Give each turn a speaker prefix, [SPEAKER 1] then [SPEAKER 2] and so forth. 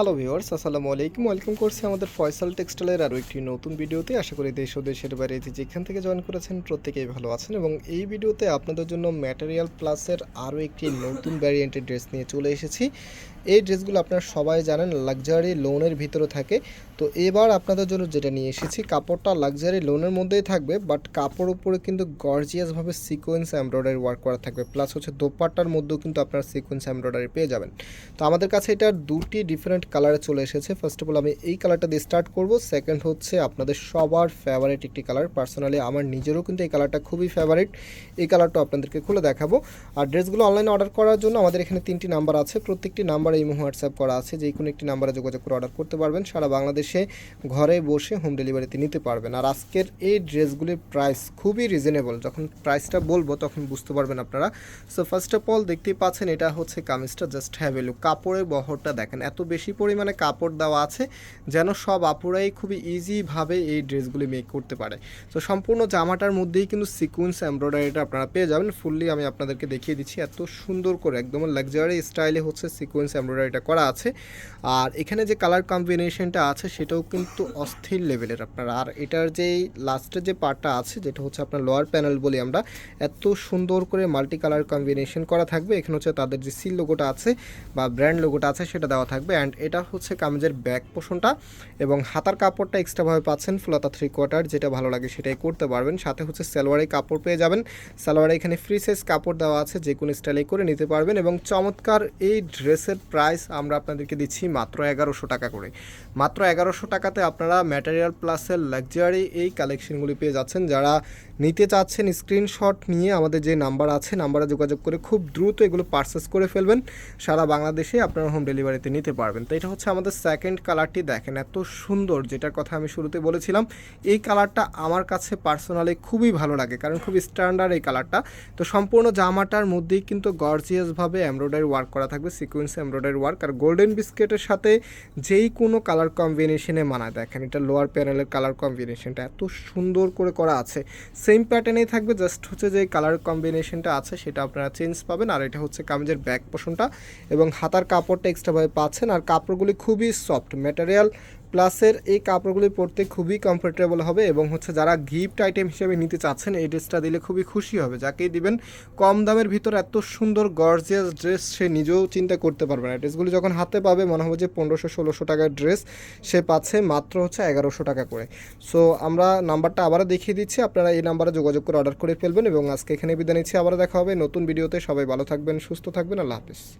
[SPEAKER 1] Hello viewers, আসসালামু আলাইকুম। Welcome করছি আমাদের ফয়সাল টেক্সটাইলের আরও একটি নতুন ভিডিওতে। আশা করি দেশ ও দেশের বাইরে যেখান থেকে জয়েন করেছেন প্রত্যেকেই ভালো আছেন এবং এই ভিডিওতে আপনাদের জন্য ম্যাটেরিয়াল প্লাসের আরও একটি নতুন ভ্যারিয়েন্টের ড্রেস নিয়ে চলে এসেছি। এই ড্রেসগুলো আপনারা সবাই জানেন লাক্সারি লোনের ভিতরে থাকে। তো এবার আপনাদের জন্য যেটা নিয়ে এসেছি, কাপড়টা লাক্সারি লোনের মধ্যেই থাকবে বাট কাপড় উপরে কিন্তু গর্জিয়াসভাবে সিকোয়েন্স এমব্রয়ডারি ওয়ার্ক করা থাকবে। প্লাস হচ্ছে দোপাট্টার মধ্যেও কিন্তু আপনারা সিকোয়েন্স এমব্রয়ডারি পেয়ে যাবেন। তো আমাদের কাছে এটা দুটি ডিফারেন্ট কালারে চলে এসেছে। ফার্স্ট অফ অল আমি এই কালারটা দিয়ে স্টার্ট করব। সেকেন্ড হচ্ছে আপনাদের সবার ফেভারিট একটি কালার। পার্সোনালি আমার নিজেরও কিন্তু এই কালারটা খুবই ফেভারিট এই কালারটা আপনাদেরকে খুলে দেখাবো। আর ড্রেসগুলো অনলাইনে অর্ডার করার জন্য আমাদের এখানে তিনটি নাম্বার আছে। প্রত্যেকটি নাম্বারে এই হোয়াটসঅ্যাপ করা আছে। যে কোনো একটি নাম্বারে যোগাযোগ করে অর্ডার করতে পারবেন। সারা বাংলাদেশে ঘরে বসে হোম ডেলিভারিতে নিতে পারবেন। আর আজকের এই ড্রেসগুলির প্রাইস খুবই রিজনেবল যখন প্রাইসটা বলব, তখন বুঝতে পারবেন আপনারা। সো ফার্স্ট অফ অল দেখতেই পাচ্ছেন, এটা হচ্ছে কামিজটা। জাস্ট হ্যাভ এ লুক কাপড়ের বহরটা দেখেন। এত বেশি পরিমাণে কাপড় দেওয়া আছে, যেন সব আপুরাই খুবই ইজিভাবে এই ড্রেসগুলি মেক করতে পারে। তো সম্পূর্ণ জামাটার মধ্যেই কিন্তু সিকুয়েন্স এমব্রয়ডারিটা আপনারা পেয়ে যাবেন। ফুললি আমি আপনাদেরকে দেখিয়ে দিচ্ছি, এত সুন্দর করে, একদম লাক্সারি স্টাইলে হচ্ছে সিকুয়েন্স এমব্রয়ডারিটা করা আছে। আর এখানে যে কালার কম্বিনেশনটা আছে, সেটাও কিন্তু অস্থির লেভেলের আপনারা। আর এটার যে লাস্টের যে পার্টটা আছে, যেটা হচ্ছে আপনার লোয়ার প্যানেল বলি আমরা, এত সুন্দর করে মাল্টি কালার কম্বিনেশন করা থাকবে। এখানে হচ্ছে তাদের যে সিল লোগোটা আছে বা ব্র্যান্ড লোগোটা আছে, সেটা দেওয়া থাকবে। অ্যান্ড এটা হচ্ছে কামিজের ব্যাক পোষণটা এবং হাতার কাপড়টা এক্সট্রাভাবে পাচ্ছেন ফুলাতা থ্রি কোয়ার্টার যেটা ভালো লাগে সেটাই করতে পারবেন। সাথে হচ্ছে সালোয়ারে কাপড় পেয়ে যাবেন। সালোয়ারে এখানে ফ্রি সাইজ কাপড় দেওয়া আছে, যে কোনো স্টাইলে করে নিতে পারবেন এবং চমৎকার এই ড্রেসের প্রাইস আমরা আপনাদেরকে দিচ্ছি মাত্র এগারোশো টাকা করে। মাত্র এগারোশো টাকাতে আপনারা ম্যাটেরিয়াল প্লাসের লাক্সারি এই কালেকশনগুলি পেয়ে যাচ্ছেন। যারা নিতে চাচ্ছেন স্ক্রিনশট নিয়ে আমাদের যে নাম্বার আছে নাম্বারে যোগাযোগ করে খুব দ্রুত এগুলো পারচেস করে ফেলবেন। সারা বাংলাদেশে আপনারা হোম ডেলিভারিতে নিতে পারবেন। তো এটা হচ্ছে আমাদের সেকেন্ড কালারটি দেখেন, এত সুন্দর যেটার কথা আমি শুরুতে বলেছিলাম। এই কালারটা আমার কাছে পার্সোনালি খুবই ভালো লাগে, কারণ খুব স্ট্যান্ডার্ড এই কালারটা তো সম্পূর্ণ জামাটার মধ্যেই কিন্তু গর্জিয়াসভাবে এমব্রয়ডারি ওয়ার্ক করা থাকবে সিকোয়েন্স এমব্রয়ডারি ওয়ার্ক আর গোল্ডেন বিস্কেটের সাথে যেই কোনো কালার কম্বিনেশনে মানায়, দেখেন এটা লোয়ার প্যানেলের কালার কম্বিনেশনটা এত সুন্দর করে করা আছে। সেম প্যাটার্নেই থাকবে জাস্ট হচ্ছে যে কালার কম্বিনেশনটা আছে, সেটা আপনারা চেঞ্জ পাবেন। আর এটা হচ্ছে কামিজের ব্যাক পোষণটা এবং হাতার কাপড়টা এক্সট্রাভাবে পাচ্ছেন। আর কাপড়গুলি খুবই সফট ম্যাটেরিয়াল প্লাসের এই কাপড়গুলি পরতে খুবই কমফোর্টেবল হবে এবং হচ্ছে যারা গিফট আইটেম হিসেবে নিতে চাচ্ছেন, এই ড্রেসটা দিলে খুবই খুশি হবে। যাকেই দিবেন, কম দামের ভিতর এত সুন্দর গর্জিয়াস ড্রেস সে নিজেও চিন্তা করতে পারবে না। ড্রেসগুলি যখন হাতে পাবে, মনে হবে যে পনেরোশো, ষোলোশো টাকার ড্রেস সে পাচ্ছে মাত্র হচ্ছে এগারোশো টাকা করে। সো আমরা নাম্বারটা আবারও দেখিয়ে দিচ্ছি, আপনারা এই নাম্বারে যোগাযোগ করে অর্ডার করে ফেলবেন এবং আজকে এখানে বিদায় নিচ্ছি। আবারও দেখা হবে নতুন ভিডিওতে সবাই ভালো থাকবেন, সুস্থ থাকবেন। আল্লাহ হাফিজ।